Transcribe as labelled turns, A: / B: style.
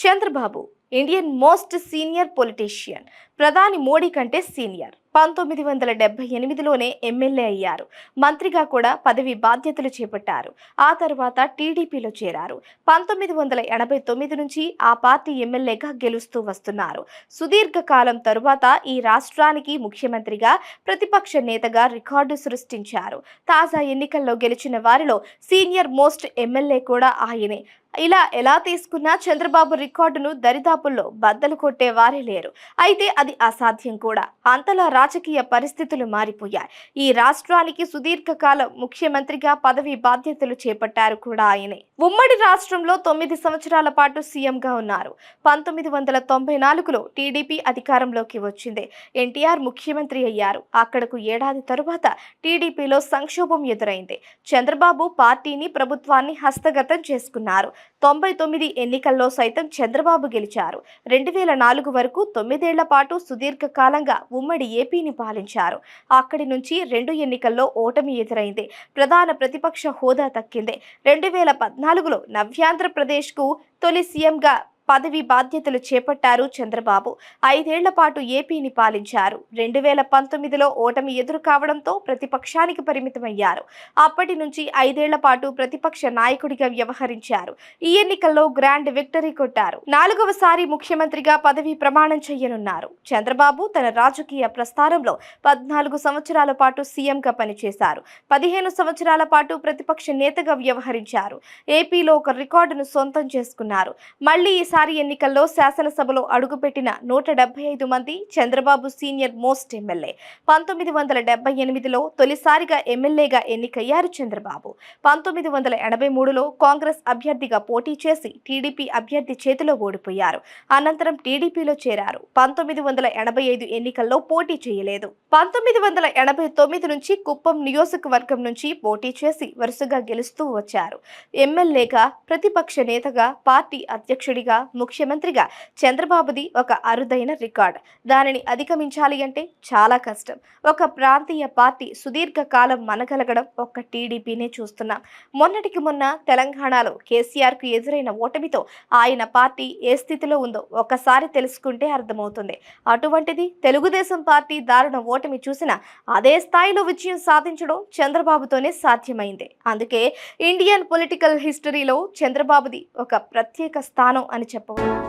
A: Chandrababu Indian most senior politician ప్రధాని మోడీ కంటే senior. పంతొమ్మిది వందల డెబ్బై ఎనిమిదిలోనే ఎమ్మెల్యే అయ్యారు. మంత్రిగా కూడా పదవి బాధ్యతలు చేపట్టారు. ఆ తర్వాత టీడీపీలో చేరారు. పంతొమ్మిది వందల ఎనభై తొమ్మిది నుంచి ఆ పార్టీ ఎమ్మెల్యేగా గెలుస్తూ వస్తున్నారు. సుదీర్ఘకాలం తరువాత ఈ రాష్ట్రానికి ముఖ్యమంత్రిగా ప్రతిపక్ష నేతగా రికార్డు సృష్టించారు. తాజా ఎన్నికల్లో గెలిచిన వారిలో సీనియర్ మోస్ట్ ఎమ్మెల్యే కూడా ఆయనే. ఇలా ఎలా తీసుకున్నా చంద్రబాబు రికార్డును దరిదాపుల్లో బద్దలు కొట్టే వారే లేరు. అయితే అది అసాధ్యం కూడా. అంతలా రాజకీయ పరిస్థితులు మారిపోయాయి. ఈ రాష్ట్రానికి సుదీర్ఘకాలం ముఖ్యమంత్రిగా పదవి బాధ్యతలు చేపట్టారు కూడా ఆయనే. ఉమ్మడి రాష్ట్రంలో తొమ్మిది సంవత్సరాల పాటు సీఎంగా ఉన్నారు. పంతొమ్మిది వందల తొంభై నాలుగులో టీడీపీ అధికారంలోకి వచ్చింది. ఎన్టీఆర్ ముఖ్యమంత్రి అయ్యారు. అక్కడకు ఏడాది తరువాత టీడీపీలో సంక్షోభం ఎదురైంది. చంద్రబాబు పార్టీని ప్రభుత్వాన్ని హస్తగతం చేసుకున్నారు. తొంభై తొమ్మిది ఎన్నికల్లో సైతం చంద్రబాబు గెలిచారు. రెండు వేల నాలుగు వరకు తొమ్మిదేళ్ళ పాటు సుదీర్ఘకాలంగా ఉమ్మడి ఏపీని పాలించారు. అక్కడి నుంచి రెండు ఎన్నికల్లో ఓటమి ఎదురైంది. ప్రధాన ప్రతిపక్ష హోదా తక్కింది రెండు వేల పద్నాలుగులో నవ్యాంధ్రప్రదేశ్కు తొలి సీఎంగా పదవి బాధ్యతలు చేపట్టారు చంద్రబాబు. ఐదేళ్ళ పాటు ఏపీని పాలించారు. రెండు వేల పంతొమ్మిదిలో ఓటమి ఎదురు కావడంతో ప్రతిపక్షానికి పరిమితమయ్యారు. అప్పటి నుంచి ఐదేళ్ళ పాటు ప్రతిపక్ష నాయకుడిగా వ్యవహరించారు. ఈ ఎన్నికల్లో గ్రాండ్ విక్టరీ కొట్టారు. నాలుగవసారి ముఖ్యమంత్రిగా పదవి ప్రమాణం చేయనున్నారు. చంద్రబాబు తన రాజకీయ ప్రస్థానంలో పద్నాలుగు సంవత్సరాల పాటు సీఎంగా పనిచేశారు. పదిహేను సంవత్సరాల పాటు ప్రతిపక్ష నేతగా వ్యవహరించారు. ఏపీలో ఒక రికార్డును సొంతం చేసుకున్నారు. మళ్ళీ ఈసారి ఎన్నికల్లో శాసనసభలో అడుగుపెట్టిన నూట డెబ్బై ఐదు మంది చంద్రబాబు సీనియర్ మోస్ట్ ఎమ్మెల్యే. పంతొమ్మిది వందల డెబ్బై ఎనిమిదిలో తొలిసారిగా ఎమ్మెల్యేగా ఎన్నికయ్యారు చంద్రబాబు. పంతొమ్మిది వందల ఎనభై మూడులో కాంగ్రెస్ అభ్యర్థిగా పోటీ చేసి టీడీపీ అభ్యర్థి చేతిలో ఓడిపోయారు. అనంతరం టీడీపీలో చేరారు. పంతొమ్మిది వందల ఎనభై ఐదు ఎన్నికల్లో పోటీ చేయలేదు. పంతొమ్మిది వందల ఎనభై తొమ్మిది నుంచి కుప్పం నియోజకవర్గం నుంచి పోటీ చేసి వరుసగా గెలుస్తూ వచ్చారు. ఎమ్మెల్యేగా ప్రతిపక్ష నేతగా పార్టీ అధ్యక్షుడిగా ముఖ్యమంత్రిగా చంద్రబాబుది ఒక అరుదైన రికార్డ్. దానిని అధిగమించాలి అంటే చాలా కష్టం. ఒక ప్రాంతీయ పార్టీ సుదీర్ఘ కాలం మనగలగడం ఒక్క టీడీపీనే చూస్తున్నాం. మొన్నటికి మొన్న తెలంగాణలో కేసీఆర్కు ఎదురైన ఓటమితో ఆయన పార్టీ ఏ స్థితిలో ఉందో ఒకసారి తెలుసుకుంటే అర్థమవుతుంది. అటువంటిది తెలుగుదేశం పార్టీ దారుణ ఓటమి చూసిన అదే స్థాయిలో విజయం సాధించడం చంద్రబాబుతోనే సాధ్యమైంది. అందుకే ఇండియన్ పొలిటికల్ హిస్టరీలో చంద్రబాబుది ఒక ప్రత్యేక స్థానం అని చెప్పవచ్చు